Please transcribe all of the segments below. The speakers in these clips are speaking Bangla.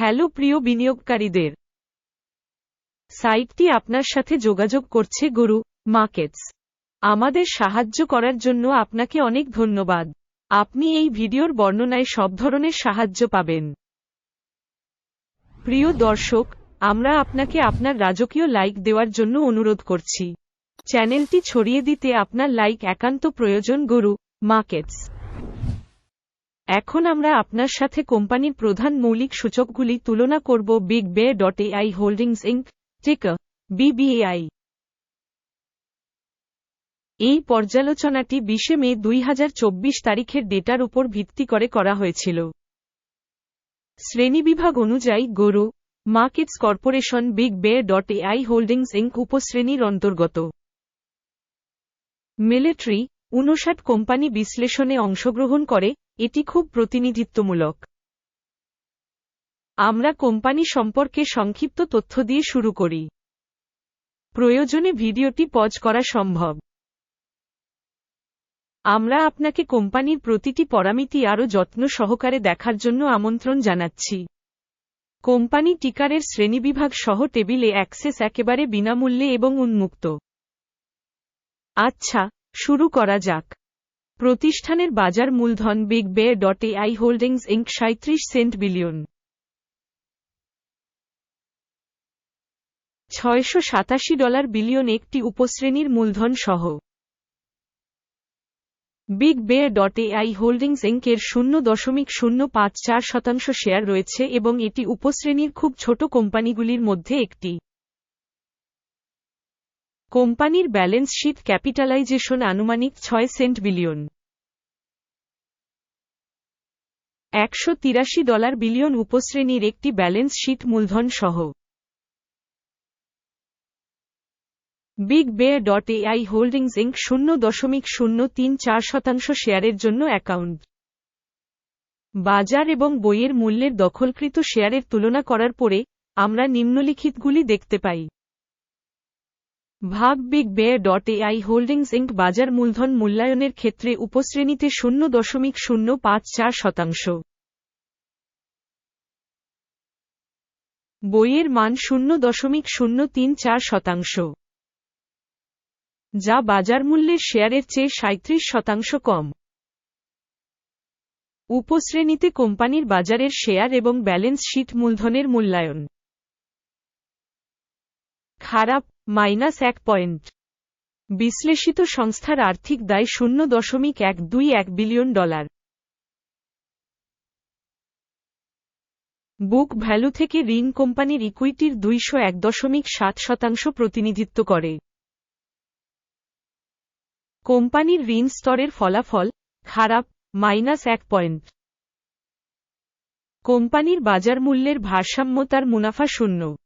হ্যালো প্রিয় বিনিয়োগকারীদের। সাইটটি আপনার সাথে যোগাযোগ করছে গুরু, মার্কেটস। আমাদের সাহায্য করার জন্য আপনাকে অনেক ধন্যবাদ। আপনি এই ভিডিওর বর্ণনায় সব ধরনের সাহায্য পাবেন। প্রিয় দর্শক, আমরা আপনাকে আপনার রাজকীয় লাইক দেওয়ার জন্য অনুরোধ করছি। চ্যানেলটি ছড়িয়ে দিতে আপনার লাইক একান্ত প্রয়োজন গুরু, মার্কেটস। এখন আমরা আপনার সাথে কোম্পানির প্রধান মৌলিক সূচকগুলি তুলনা করব Big Bay dot AI Holdings ink টিকা বিবিএআই এই পর্যালোচনাটি বিশে মে দুই হাজার চব্বিশ তারিখের ডেটার উপর ভিত্তি করে করা হয়েছিল। শ্রেণীবিভাগ অনুযায়ী গরু, markets corporation Big Bay dot AI Holdings Inc উপশ্রেণীর অন্তর্গত। মিলিটারি, উনষাট কোম্পানি বিশ্লেষণে অংশগ্রহণ করে এটি খুব প্রতিনিধিত্বমূলক। আমরা কোম্পানি সম্পর্কে সংক্ষিপ্ত তথ্য দিয়ে শুরু করি। প্রয়োজনে ভিডিওটি পজ করা সম্ভব। আমরা আপনাকে কোম্পানির প্রতিটি পরামিতি আরও যত্ন সহকারে দেখার জন্য আমন্ত্রণ জানাচ্ছি। কোম্পানি টিকারের শ্রেণীবিভাগ সহ টেবিলে অ্যাক্সেস একেবারে বিনামূল্যে এবং উন্মুক্ত। আচ্ছা শুরু করা যাক। প্রতিষ্ঠানের বাজার মূলধন Big Bay dot AI Holdings Inc সাঁত্রিশ সেন্ট বিলিয়ন। ছয়শো সাতাশি ডলার বিলিয়ন একটি উপশ্রেণীর মূলধন সহ। Big Bay dot AI holdings ইঙ্কের শূন্য দশমিক শূন্য পাঁচ চার শতাংশ শেয়ার রয়েছে এবং এটি উপশ্রেণীর খুব ছোট কোম্পানিগুলির মধ্যে একটি। কোম্পানির ব্যালেন্স শিট ক্যাপিটালাইজেশন আনুমানিক ছয় সেন্ট বিলিয়ন। একশো তিরাশি ডলার বিলিয়ন উপশ্রেণীর একটি ব্যালেন্স শীট মূলধন সহ big Bay dot AI Holdings ink শূন্য দশমিক শূন্য তিন চার শতাংশ শেয়ারের জন্য অ্যাকাউন্ট। বাজার এবং বইয়ের মূল্যের দখলকৃত শেয়ারের তুলনা করার পরে আমরা নিম্নলিখিতগুলি দেখতে পাই। ভাগ big Bay dot AI Holdings ink বাজার মূলধন মূল্যায়নের ক্ষেত্রে উপশ্রেণীতে শূন্য দশমিক শূন্য পাঁচ চার শতাংশ। বইয়ের মান শূন্য দশমিক শূন্য তিন চার শতাংশ। যা বাজার মূল্যের শেয়ারের চেয়ে সাঁত্রিশ শতাংশ কম। উপশ্রেণীতে কোম্পানির বাজারের শেয়ার এবং ব্যালেন্স শিট মূলধনের মূল্যায়ন। খারাপ মাইনাস এক পয়েন্ট। বিশ্লেষিত সংস্থার আর্থিক দায় শূন্য দশমিক এক দুই এক বিলিয়ন ডলার। বুক ভ্যালু থেকে ঋণ কোম্পানির ইকুইটির দুইশো এক দশমিক সাত শতাংশ প্রতিনিধিত্ব করে। কোম্পানির ঋণ স্তরের ফলাফল খারাপ, মাইনাস এক পয়েন্ট। কোম্পানির বাজার মূল্যের ভারসাম্যতার মুনাফা শূন্য।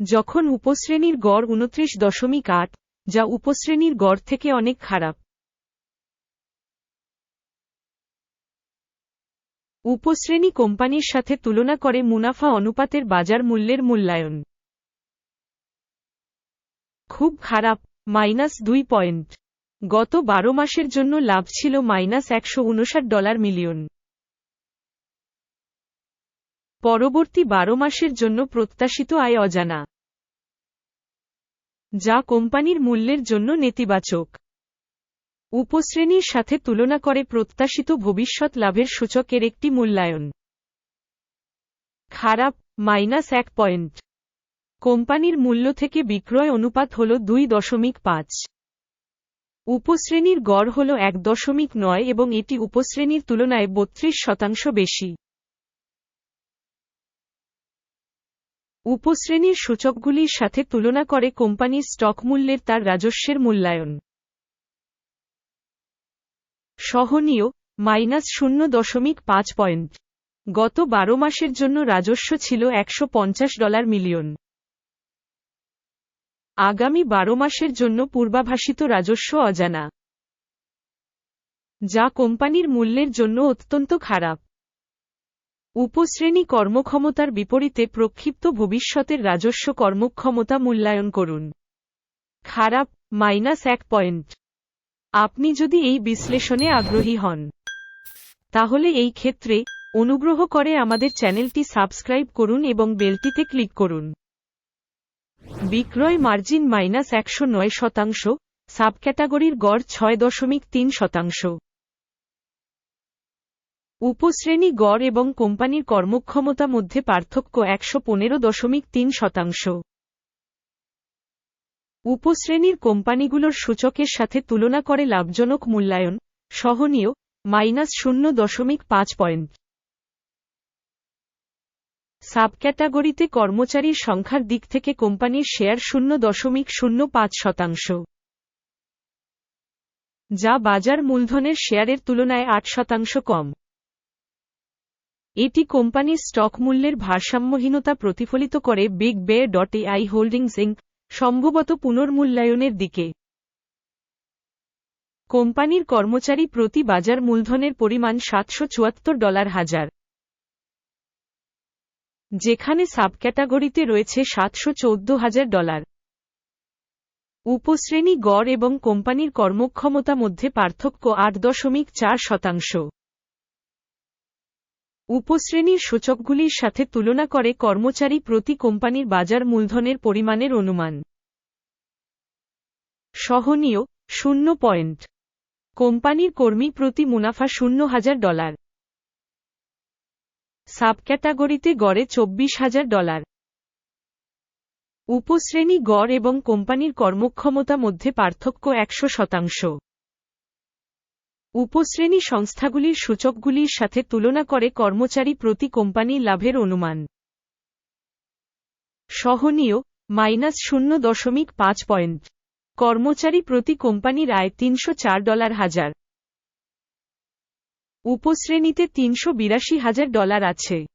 যখন উপশ্রেণীর গড় উনত্রিশ দশমিক আট, যা উপশ্রেণীর গড় থেকে অনেক খারাপ। উপশ্রেণী কোম্পানির সাথে তুলনা করে মুনাফা অনুপাতের বাজার মূল্যের মূল্যায়ন। খুব খারাপ, মাইনাস দুই পয়েন্ট। গত বারো মাসের জন্য লাভ ছিল মাইনাস একশো উনষাট ডলার মিলিয়ন। পরবর্তী বারো মাসের জন্য প্রত্যাশিত আয় অজানা। যা কোম্পানির মূল্যের জন্য নেতিবাচক। উপশ্রেণীর সাথে তুলনা করে প্রত্যাশিত ভবিষ্যৎ লাভের সূচকের একটি মূল্যায়ন। খারাপ, মাইনাস এক পয়েন্ট। কোম্পানির মূল্য থেকে বিক্রয় অনুপাত হল দুই দশমিক পাঁচ। উপশ্রেণীর গড় হল এক দশমিক নয় এবং এটি উপশ্রেণীর তুলনায় বত্রিশ শতাংশ বেশি। উপশ্রেণীর সূচকগুলির সাথে তুলনা করে কোম্পানির স্টক মূল্যের তার রাজস্বের মূল্যায়ন। সহনীয়, মাইনাস শূন্য দশমিক পাঁচ পয়েন্ট। গত বারো মাসের জন্য রাজস্ব ছিল একশো পঞ্চাশ ডলার মিলিয়ন। আগামী বারো মাসের জন্য পূর্বাভাসিত রাজস্ব অজানা। যা কোম্পানির মূল্যের জন্য অত্যন্ত খারাপ। উপশ্রেণী কর্মক্ষমতার বিপরীতে প্রক্ষিপ্ত ভবিষ্যতের রাজস্ব কর্মক্ষমতা মূল্যায়ন করুন। খারাপ, মাইনাস এক পয়েন্ট। আপনি যদি এই বিশ্লেষণে আগ্রহী হন, তাহলে এই ক্ষেত্রে অনুগ্রহ করে আমাদের চ্যানেলটি সাবস্ক্রাইব করুন এবং বেলটিতে ক্লিক করুন। বিক্রয় মার্জিন মাইনাস একশো নয় শতাংশ, সাবক্যাটাগরির গড় ছয় দশমিক তিন শতাংশ। উপশ্রেণী গড় এবং কোম্পানির কর্মক্ষমতা মধ্যে পার্থক্য একশো পনেরো দশমিক তিন শতাংশ। উপশ্রেণীর কোম্পানিগুলোর সূচকের সাথে তুলনা করে লাভজনক মূল্যায়ন, সহনীয়, মাইনাস শূন্য দশমিক পাঁচ পয়েন্ট। সাবক্যাটাগরিতে কর্মচারীর সংখ্যার দিক থেকে কোম্পানির শেয়ার শূন্য দশমিক শূন্য পাঁচ শতাংশ। যা বাজার মূলধনের শেয়ারের তুলনায় আট শতাংশ কম। এটি কোম্পানির স্টক মূল্যের ভারসাম্যহীনতা প্রতিফলিত করে Big Bay dot AI Holdings ink সম্ভবত পুনর্মূল্যায়নের দিকে। কোম্পানির কর্মচারী প্রতি বাজার মূলধনের পরিমাণ সাতশো চুয়াত্তর ডলার হাজার। যেখানে সাবক্যাটাগরিতে রয়েছে সাতশো চৌদ্দ হাজার ডলার। উপশ্রেণী গড় এবং কোম্পানির কর্মক্ষমতা মধ্যে পার্থক্য আট দশমিক চার শতাংশ। উপশ্রেণীর সূচকগুলির সাথে তুলনা করে কর্মচারী প্রতি কোম্পানির বাজার মূলধনের পরিমাণের অনুমান। সহনীয়, শূন্য পয়েন্ট। কোম্পানির কর্মী প্রতি মুনাফা শূন্য হাজার ডলার। সাবক্যাটাগরিতে গড়ে চব্বিশ হাজার ডলার। উপশ্রেণী গড় এবং কোম্পানির কর্মক্ষমতা মধ্যে পার্থক্য একশো শতাংশ। উপশ্রেণী সংস্থাগুলির সূচকগুলির সাথে তুলনা করে কর্মচারী প্রতি কোম্পানির লাভের অনুমান। সহনীয়, মাইনাস শূন্য দশমিক পাঁচ পয়েন্ট। কর্মচারী প্রতি কোম্পানির আয় তিনশো চার ডলার হাজার। উপশ্রেণীতে তিনশো বিরাশি হাজার ডলার আছে।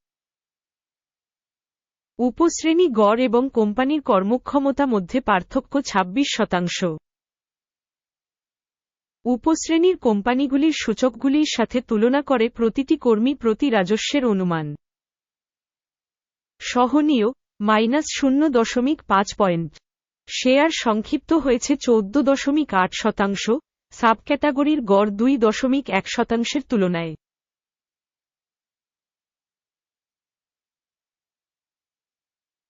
উপশ্রেণী গড় এবং কোম্পানির কর্মক্ষমতা মধ্যে পার্থক্য ২৬ শতাংশ। উপশ্রেণীর কোম্পানিগুলির সূচকগুলির সাথে তুলনা করে প্রতিটি কর্মী প্রতি রাজস্বের অনুমান। সহনীয়, মাইনাস শূন্য দশমিক পাঁচ পয়েন্ট। শেয়ার সংক্ষিপ্ত হয়েছে চৌদ্দ দশমিক আট শতাংশ, সাবক্যাটাগরির গড় দুই দশমিক এক শতাংশের তুলনায়।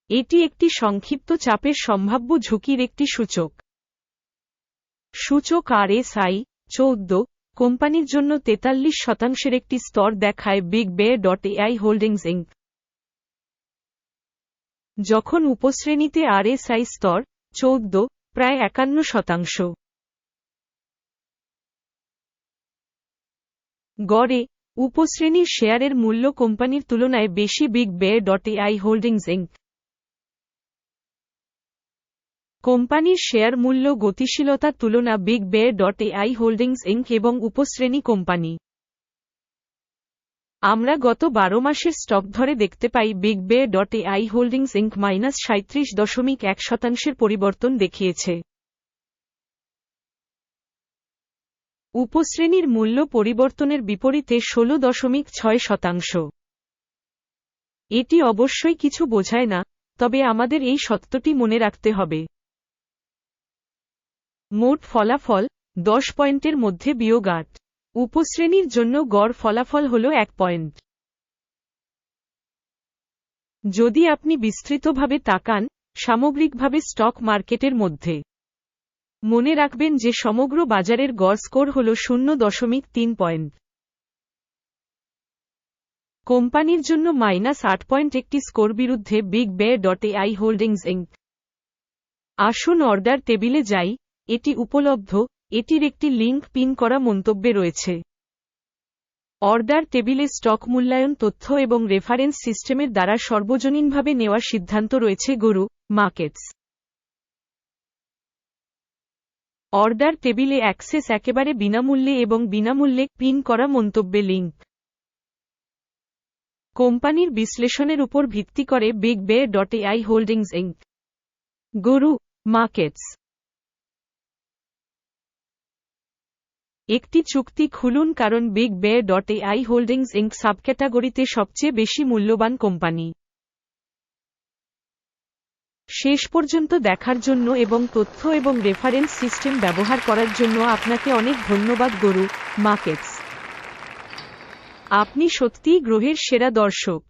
এটি একটি সংক্ষিপ্ত চাপের সম্ভাব্য ঝুঁকির একটি সূচক। সূচক আর এস আই চৌদ্দ, কোম্পানির জন্য তেতাল্লিশ শতাংশের একটি স্তর দেখায় big Bay dot AI Holdings ink যখন উপশ্রেণীতে আর এস আই স্তর, চৌদ্দ, প্রায় একান্ন শতাংশ। গড়ে, উপশ্রেণীর শেয়ারের মূল্য কোম্পানির তুলনায় বেশি Big Bay dot AI Holdings Inc কোম্পানির শেয়ার মূল্য গতিশীলতা তুলনা big Bay dot AI Holdings ink এবং উপশ্রেণী কোম্পানি। আমরা গত বারো মাসের স্টক ধরে দেখতে পাই Big Bay dot AI Holdings Inc minus সাঁত্রিশ দশমিক এক শতাংশের পরিবর্তন দেখিয়েছে। উপশ্রেণীর মূল্য পরিবর্তনের বিপরীতে ষোলো দশমিক ছয় শতাংশ। এটি অবশ্যই কিছু বোঝায় না, তবে আমাদের এই সত্যটি মনে রাখতে হবে। মোট ফলাফল দশ পয়েন্টের মধ্যে বিয়োগ আট উপশ্রেণীর জন্য গড় ফলাফল হল এক পয়েন্ট। যদি আপনি বিস্তৃতভাবে তাকান, সামগ্রিকভাবে স্টক মার্কেটের মধ্যে। মনে রাখবেন যে সমগ্র বাজারের গড় স্কোর হল শূন্য দশমিক তিন পয়েন্ট। কোম্পানির জন্য মাইনাস আট পয়েন্ট একটি স্কোর বিরুদ্ধে Big Bay dot AI Holdings Inc আসুন অর্ডার টেবিলে যাই। এটি উপলব্ধ, এটির একটি লিঙ্ক পিন করা মন্তব্যে রয়েছে। অর্ডার টেবিলে স্টক মূল্যায়ন তথ্য এবং রেফারেন্স সিস্টেমের দ্বারা সর্বজনীনভাবে নেওয়া সিদ্ধান্ত রয়েছে গরু, মার্কেটস। অর্ডার টেবিলে অ্যাক্সেস একেবারে বিনামূল্যে এবং বিনামূল্যে পিন করা মন্তব্যে লিঙ্ক। কোম্পানির বিশ্লেষণের উপর ভিত্তি করে Big Bay dot AI Holdings Inc গরু, মার্কেটস। একটি চুক্তি খুলুন কারণ Big Bay dot AI Holdings Inc সাবক্যাটাগরিতে সবচেয়ে বেশি মূল্যবান কোম্পানি। শেষ পর্যন্ত দেখার জন্য এবং তথ্য এবং রেফারেন্স সিস্টেম ব্যবহার করার জন্য আপনাকে অনেক ধন্যবাদ, গরু মার্কেটস আপনি সত্যিই গ্রহের সেরা দর্শক।